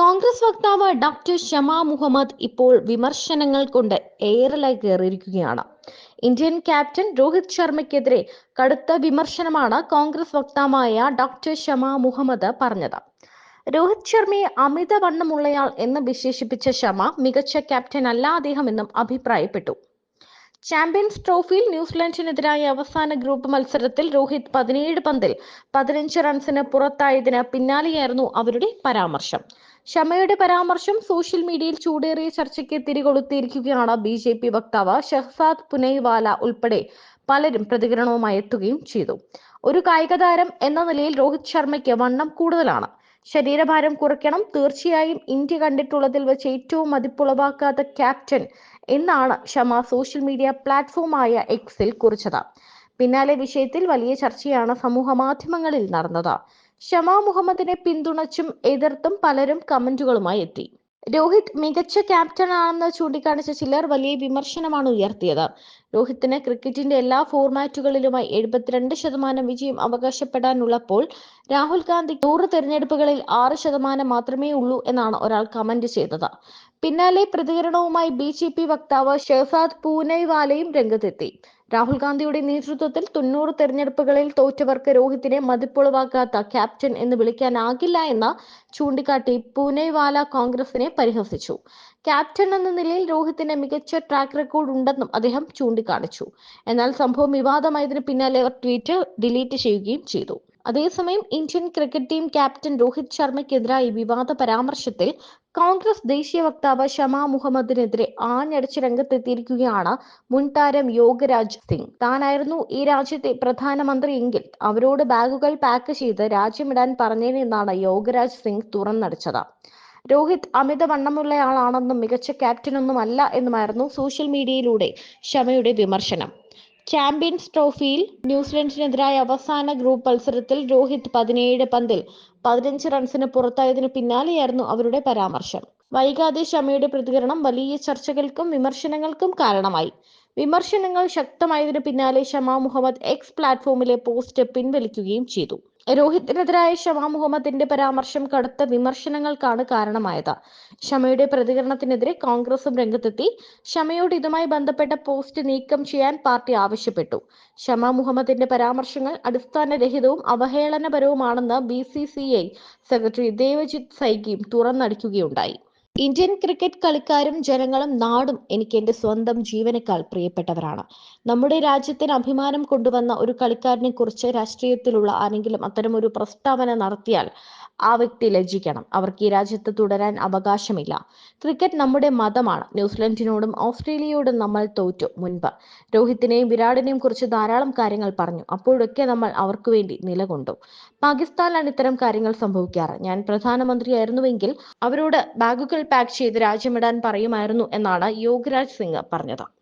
കോൺഗ്രസ് വക്താവ് ഡോക്ടർ ഷമ മുഹമ്മദ് ഇപ്പോൾ വിമർശനങ്ങൾ കൊണ്ട് ഏറലായി കയറിയിരിക്കുകയാണ് ഇന്ത്യൻ ക്യാപ്റ്റൻ രോഹിത് ശർമ്മയ്ക്കെതിരെ കടുത്ത വിമർശനമാണ് കോൺഗ്രസ് വക്താവായ ഡോക്ടർ ഷമ മുഹമ്മദ് പറഞ്ഞത്. രോഹിത് ശർമ്മയെ അമിത വണ്ണമുള്ളയാൾ എന്ന് വിശേഷിപ്പിച്ച ഷമ മികച്ച ക്യാപ്റ്റൻ അല്ല അദ്ദേഹം എന്നും അഭിപ്രായപ്പെട്ടു. ചാമ്പ്യൻസ് ട്രോഫിയിൽ ന്യൂസിലാൻഡിനെതിരായ അവസാന ഗ്രൂപ്പ് മത്സരത്തിൽ രോഹിത് പതിനേഴ് പന്തിൽ പതിനഞ്ച് റൺസിന് പുറത്തായതിന് പിന്നാലെയായിരുന്നു അവരുടെ പരാമർശം. ഷമയുടെ പരാമർശം സോഷ്യൽ മീഡിയയിൽ ചൂടേറിയ ചർച്ചയ്ക്ക് തിരികൊളുത്തിയിരിക്കുകയാണ് ബി ജെ പി വക്താവ് ഷഹ്സാദ് പുനൈവാല ഉൾപ്പെടെ പലരും പ്രതികരണവുമായി എത്തുകയും ചെയ്തു. ഒരു കായിക താരം എന്ന നിലയിൽ രോഹിത് ശർമ്മയ്ക്ക് വണ്ണം കൂടുതലാണ്. ശരീരഭാരം കുറയ്ക്കണം. തീർച്ചയായും ഇന്ത്യ കണ്ടിട്ടുള്ളതിൽ വെച്ച് ഏറ്റവും മതിപ്പുളവാക്കാത്ത ക്യാപ്റ്റൻ എന്നാണ് ഷമ സോഷ്യൽ മീഡിയ പ്ലാറ്റ്ഫോമായ എക്സിൽ കുറിച്ചത്. പിന്നാലെ വിഷയത്തിൽ വലിയ ചർച്ചയാണ് സമൂഹ മാധ്യമങ്ങളിൽ നടന്നത്. ഷമ മുഹമ്മദിനെ പിന്തുണച്ചും എതിർത്തും പലരും കമന്റുകളുമായി എത്തി. രോഹിത് മികച്ച ക്യാപ്റ്റൻ ആണെന്ന് ചൂണ്ടിക്കാണിച്ച ചിലർ വലിയ വിമർശനമാണ് ഉയർത്തിയത്. രോഹിത്തിന് ക്രിക്കറ്റിന്റെ എല്ലാ ഫോർമാറ്റുകളിലുമായി എഴുപത്തിരണ്ട് ശതമാനം വിജയം അവകാശപ്പെടാനുള്ളപ്പോൾ രാഹുൽ ഗാന്ധി നൂറ് തെരഞ്ഞെടുപ്പുകളിൽ ആറ് ശതമാനം മാത്രമേ ഉള്ളൂ എന്നാണ് ഒരാൾ കമന്റ് ചെയ്തത്. പിന്നാലെ പ്രതികരണവുമായി ബി വക്താവ് ഷെഹസാദ് പൂനൈവാലയും രംഗത്തെത്തി. രാഹുൽ ഗാന്ധിയുടെ നേതൃത്വത്തിൽ തൊണ്ണൂറ് തെരഞ്ഞെടുപ്പുകളിൽ തോറ്റവർക്ക് രോഹിത്തിനെ മതിപ്പുളവാക്കാത്ത ക്യാപ്റ്റൻ എന്ന് വിളിക്കാനാകില്ല എന്ന് ചൂണ്ടിക്കാട്ടി പൂനെവാല കോൺഗ്രസിനെ പരിഹസിച്ചു. ക്യാപ്റ്റൻ എന്ന നിലയിൽ രോഹിത്തിന് മികച്ച ട്രാക്ക് റെക്കോർഡ് ഉണ്ടെന്നും അദ്ദേഹം ചൂണ്ടിക്കാണിച്ചു. എന്നാൽ സംഭവം വിവാദമായതിനു പിന്നാലെ അവർ ട്വീറ്റ് ഡിലീറ്റ് ചെയ്യുകയും ചെയ്തു. അതേസമയം Indian cricket team captain Rohit ശർമ്മയ്ക്കെതിരായ വിവാദ പരാമർശത്തിൽ കോൺഗ്രസ് ദേശീയ വക്താവ് ഷമ മുഹമ്മദിനെതിരെ ആഞ്ഞടിച്ച് രംഗത്തെത്തിയിരിക്കുകയാണ് മുൻ താരം യോഗരാജ് സിംഗ്. താനായിരുന്നു ഈ രാജ്യത്തെ പ്രധാനമന്ത്രിയെങ്കിൽ അവരോട് ബാഗുകൾ പാക്ക് ചെയ്ത് രാജ്യമിടാൻ പറഞ്ഞേനെന്നാണ് യോഗരാജ് സിംഗ് തുറന്നടിച്ചത്. രോഹിത് അമിതവണ്ണമുള്ളയാളാണെന്നും മികച്ച ക്യാപ്റ്റനൊന്നുമല്ല എന്നുമായിരുന്നു സോഷ്യൽ മീഡിയയിലൂടെ ഷമയുടെ വിമർശനം. ചാമ്പ്യൻസ് ട്രോഫിയിൽ ന്യൂസിലൻഡിനെതിരായ അവസാന ഗ്രൂപ്പ് മത്സരത്തിൽ രോഹിത് പതിനേഴ് പന്തിൽ പതിനഞ്ച് റൺസിന് പുറത്തായതിനു പിന്നാലെയായിരുന്നു അവരുടെ പരാമർശം. വൈകാതെ ഷമിയുടെ പ്രതികരണം വലിയ ചർച്ചകൾക്കും വിമർശനങ്ങൾക്കും കാരണമായി. വിമർശനങ്ങൾ ശക്തമായതിനു പിന്നാലെ ഷമ മുഹമ്മദ് എക്സ് പ്ലാറ്റ്ഫോമിലെ പോസ്റ്റ് പിൻവലിക്കുകയും ചെയ്തു. രോഹിത്തിനെതിരായ ഷമ മുഹമ്മദിന്റെ പരാമർശം കടുത്ത വിമർശനങ്ങൾക്കാണ് കാരണമായത്. ഷമയുടെ പ്രതികരണത്തിനെതിരെ കോൺഗ്രസും രംഗത്തെത്തി. ഷമയോട് ഇതുമായി ബന്ധപ്പെട്ട പോസ്റ്റ് നീക്കം ചെയ്യാൻ പാർട്ടി ആവശ്യപ്പെട്ടു. ഷമ മുഹമ്മദിന്റെ പരാമർശങ്ങൾ അടിസ്ഥാനരഹിതവും അവഹേളനപരവുമാണെന്ന് B C C I secretary Devajit സൈകിയും തുറന്നടിക്കുകയുണ്ടായി. ഇന്ത്യൻ ക്രിക്കറ്റ് കളിക്കാരും ജനങ്ങളും നാടും എനിക്ക് എന്റെ സ്വന്തം ജീവനേക്കാൾ പ്രിയപ്പെട്ടവരാണ്. നമ്മുടെ രാജ്യത്തിന് അഭിമാനം കൊണ്ടുവന്ന ഒരു കളിക്കാരനെ കുറിച്ച് രാഷ്ട്രീയത്തിലുള്ള ആരെങ്കിലും അത്തരം ഒരു പ്രസ്താവന നടത്തിയാൽ ആ വ്യക്തി ലജ്ജിക്കണം. അവർക്ക് ഈ രാജ്യത്ത് തുടരാൻ അവകാശമില്ല. ക്രിക്കറ്റ് നമ്മുടെ മതമാണ്. ന്യൂസിലൻഡിനോടും ഓസ്ട്രേലിയയോടും നമ്മൾ തോറ്റു മുൻപ്. രോഹിത്തിനെയും വിരാടിനെയും കുറിച്ച് ധാരാളം കാര്യങ്ങൾ പറഞ്ഞു. അപ്പോഴൊക്കെ നമ്മൾ അവർക്ക് വേണ്ടി നിലകൊണ്ടു. പാകിസ്ഥാനിലാണ് ഇത്തരം കാര്യങ്ങൾ സംഭവിക്കാറ്. ഞാൻ പ്രധാനമന്ത്രിയായിരുന്നുവെങ്കിൽ അവരോട് ബാഗുകൾ പാക്ക് ചെയ്ത് രാജ്യമിടാൻ പറയുമായിരുന്നു എന്നാണ് യോഗരാജ് സിംഗ് പറഞ്ഞത്.